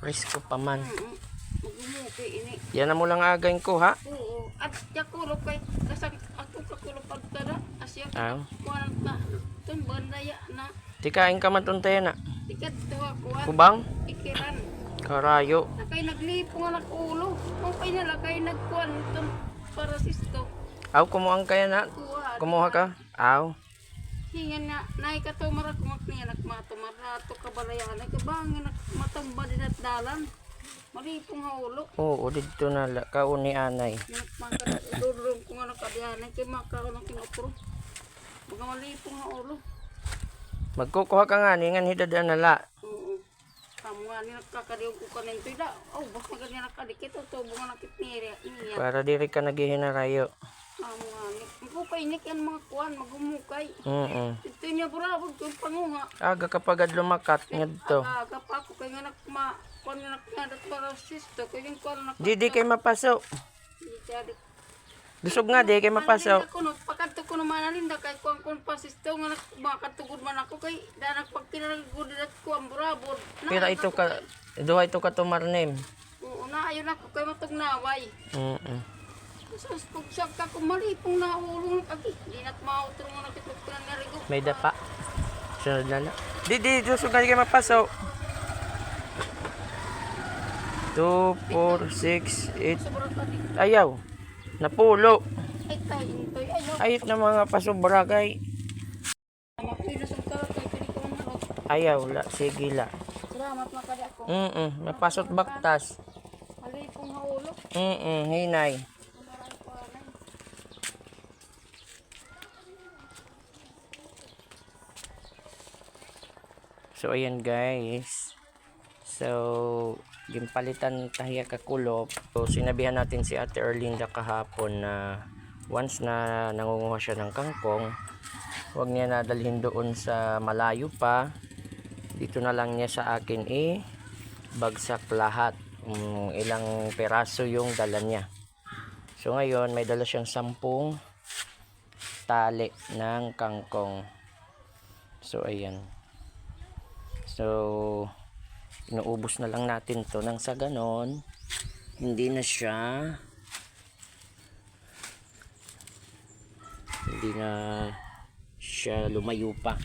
Presko pa man. Magumuki ini. Yan na mo lang again ko ha. Oo. At yakulo kay kasang ako kakulo pagtara. Asya Ah. kuan na. Tun bandaya na. Tikain ka man tunte na. Tikat tuwa kuan. Kubang? Ikiran. Karayo. Nakay naglipong anak ulo. Kung kay nalagay nagkuan tun para sisto. Aw, kumuang kaya na. Kumuha ka? Aw. Hingan na, naay ka tumara kumakniya, nagmatumar na ito kabalayan, ay kabangin, matamba din at dalan. Malipong haulo. Oo, dito na la. Kauni anay. Nakmaka, ko nga nakadiyan, ay kay makaroon ng kinupro. Mga malipong haulo. Magkukuha ka nga ni nga hidadaan na la. Oo. Kamu nga ni nakakariyo ko ka na ito, da. Oh, baka ganyan nakadikit, o tubo nga nakitniri, niya. Para diri ka nga ni, magkukay ni yan mga kuwan, magumukay. Mm Ito niya bravo, kung pangunga. Aga kapag lumakat ngadto. Ah, kapag ko kaya nak ma kon nga nakyadat para sisto ko yung kon nak Di di kay mapaso. Dusog nga di kay mapaso. ko no pagkanto ko naman alinda kay kon kon pasisto nga nak makatugod man ako kay ko dilat ko ang bravo. Pero ito ka duha ito ka tumarnem. Oo na ayon ako kay matugnaway. Mm. Sus pag siya ka kumalipong na kagi. Di mautro nga nakitugtunan nga rigo. May dapa. Sunod na na. Di di dusog nga di kay mapaso. 2, 4, 6, 8. Sobrang kadi. Ayaw. Napulo. Ayot na mga pasobra kay. Ko. Ayaw la. Sige la. Salamat makadi ako. Mm Mapasot baktas. Malipong haulo. Mm Hinay. So ayan guys. So gimpalitan tahiya ka kulop. So sinabihan natin si Ate Erlinda kahapon na once na nangunguha siya ng kangkong, huwag niya nadalhin doon sa malayo pa. Dito na lang niya sa akin eh bagsak lahat. Mm, ilang peraso yung dala niya. So ngayon may dala siyang sampung tali ng kangkong. So ayan. So, inuubos na lang natin to nang sa ganon, hindi na siya hindi na siya lumayo pa.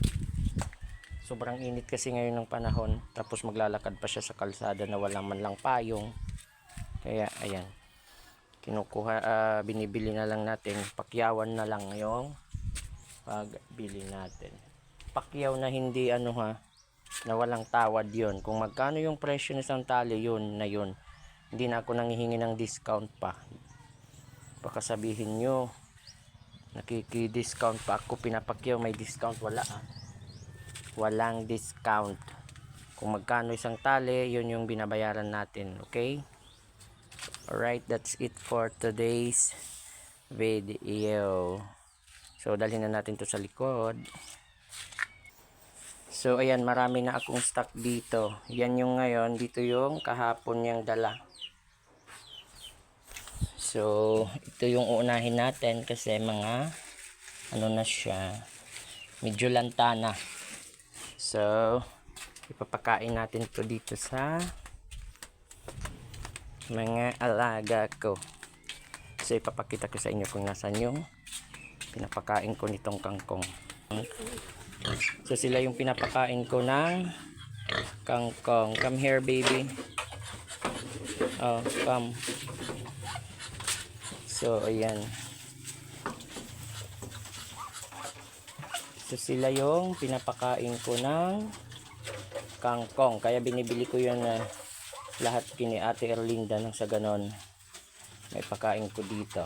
Sobrang init kasi ngayon ng panahon. Tapos maglalakad pa siya sa kalsada na wala man lang payong. Kaya, ayan. Kinukuha, ah, binibili na lang natin. Pakyawan na lang yung pagbili natin. Pakyaw na hindi ano ha, na walang tawad yon kung magkano yung presyo ng isang tali yun na yun. Hindi na ako nangihingi ng discount pa. Baka sabihin nyo nakiki-discount pa. Ako pinapakyaw may discount. Wala ah. walang discount. Kung magkano isang tali yun yung binabayaran natin okay? Alright that's it for today's video. So dalhin na natin to sa likod So ayan, marami na akong stock dito. Yan yung ngayon, dito yung kahapon niyang dala. So, ito yung uunahin natin kasi mga ano na siya, medyo lantana. So, ipapakain natin to dito sa mga alaga ko. So, ipapakita ko sa inyo kung nasan yung pinapakain ko nitong kangkong. So sila yung pinapakain ko ng kangkong. Come here baby. Oh, come. So ayan. So sila yung pinapakain ko ng kangkong. Kaya binibili ko yun na lahat kini Ate Erlinda nang sa ganon. May pakain ko dito.